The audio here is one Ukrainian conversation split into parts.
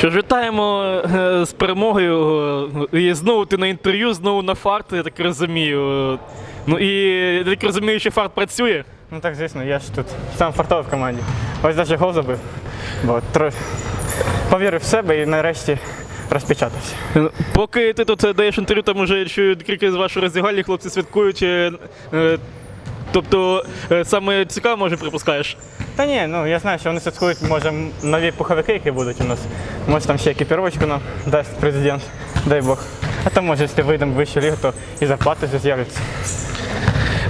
Що ж, вітаємо е, з перемогою. е, І знову ти на інтерв'ю, знову на фарт, я так розумію. Ну і я так розумію, що фарт працює. Ну так, звісно, я ж тут сам фартовий в команді. Ось навіть гол забив. Бо тро... повірив в себе і нарешті розпечатався. Е, Поки ти тут даєш інтерв'ю, там уже чую крики з вашої роздягальні, хлопці святкують. Тобто е, саме цікаво, може, припускаєш. Та ні, ну я знаю, що вони святкують, може, нові пуховики, які будуть у нас. Може там ще екіпіровочку нам дасть президент, дай Бог. А там може, якщо вийдемо в вищу лігу, то і зарплати з'являться.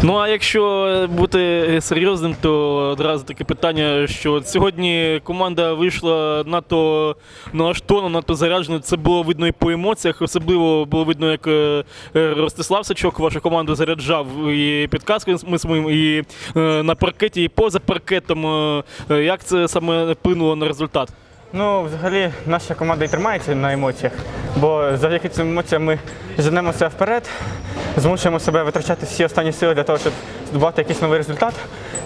Ну а якщо бути серйозним, то одразу таке питання, що сьогодні команда вийшла надто налаштована, надто заряджена. Це було видно і по емоціях. Особливо було видно, як е, е, Ростислав Сачок вашу команду заряджав і підказками ми своїм, і е, на паркеті, і поза паркетом. Як це саме вплинуло на результат? Ну, взагалі, наша команда і тримається на емоціях, бо завдяки цим емоціям ми женемося вперед, змушуємо себе витрачати всі останні сили для того, щоб здобувати якийсь новий результат.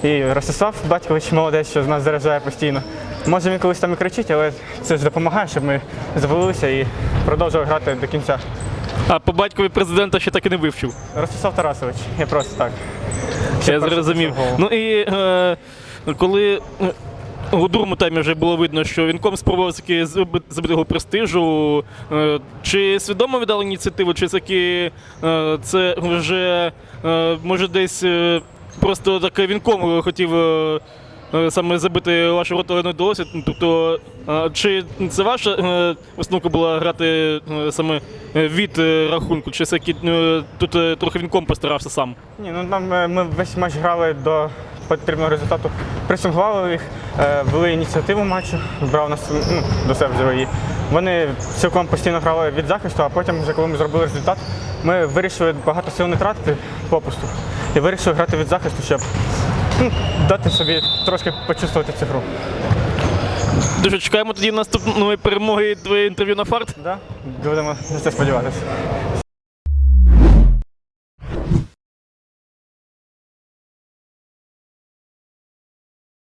І Ростислав Батькович молодець, що з нас заряджає постійно. Може він колись там і кричить, але це ж допомагає, щоб ми завалилися і продовжували грати до кінця. А по батькові президента ще так і не вивчив. Ростислав Тарасович, я просто так. Ще Я зрозумів. Ну і е, коли е, у другому таймі вже було видно, що Вінком спробував таки забити його престижу. Е, чи свідомо віддали ініціативу, чи таки е, це вже е, може десь просто таке Вінком хотів. Саме забити вашу роту, але не вдалося. Ну, Тобто, чи це ваша установка була грати саме від рахунку, чи все-таки е, тут трохи Вінком постарався сам? Ні, ну там ми весь матч грали до потрібного результату. Пресингували їх, е, вели ініціативу матчу, брав нас ну, до себе взяли її. Вони цілком постійно грали від захисту, а потім, вже коли ми зробили результат, ми вирішили багато сил не тратити попусту. І вирішили грати від захисту, щоб ну, дати собі трошки почувствувати цю гру. Дуже чекаємо тоді наступної перемоги твоє інтерв'ю на фарт. Да? Будемо на це сподіватися.